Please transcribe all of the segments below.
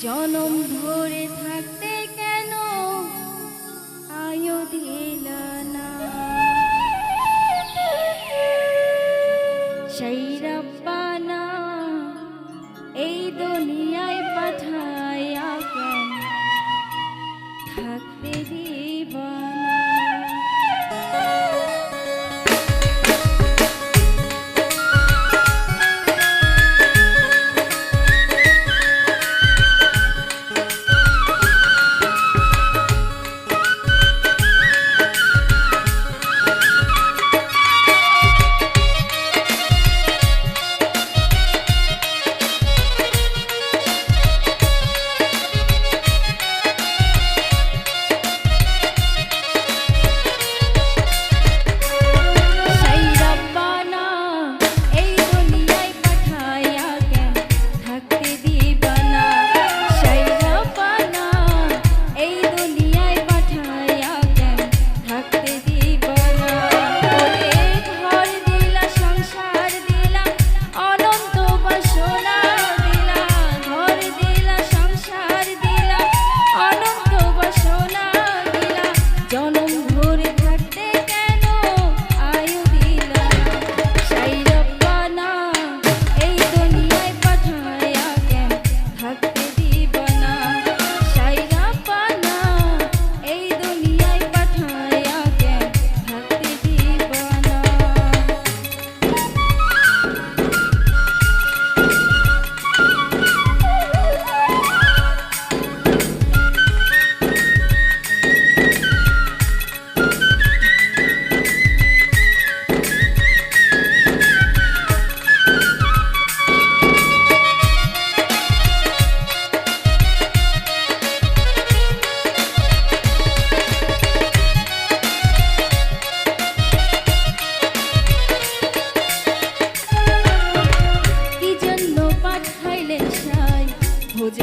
জনম ধরে থাকতে কেন? আয়ো দিলা না।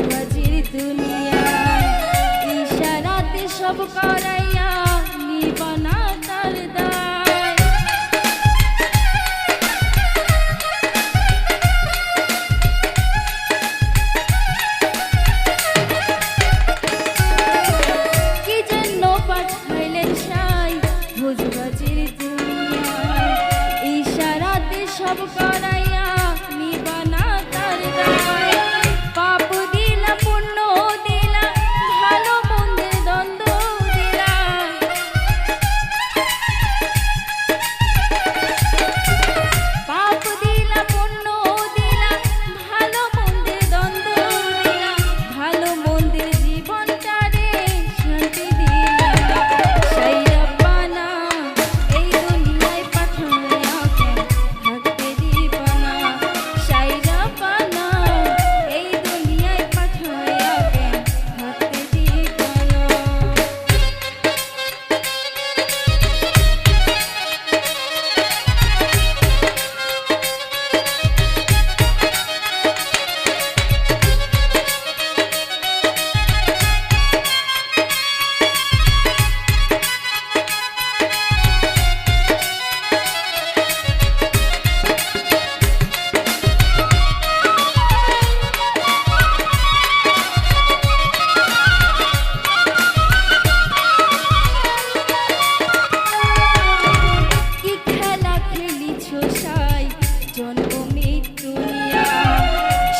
বাজির দুনিয়া ইশারাতে সব করাই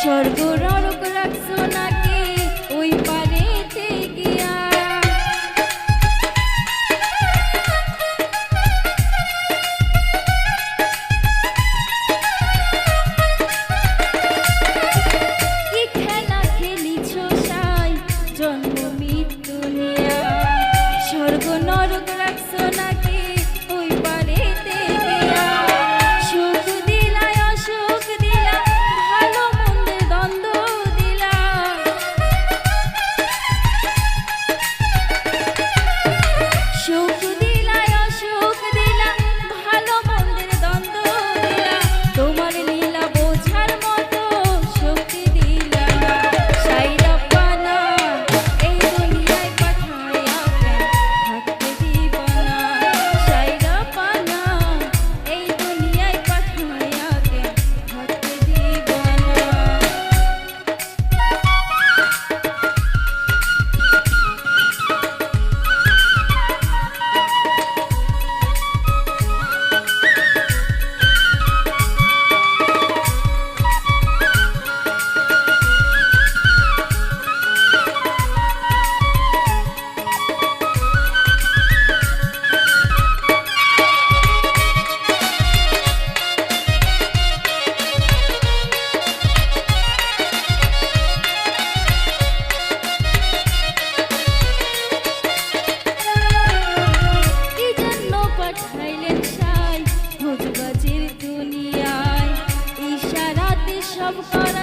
স্বর্গরা Para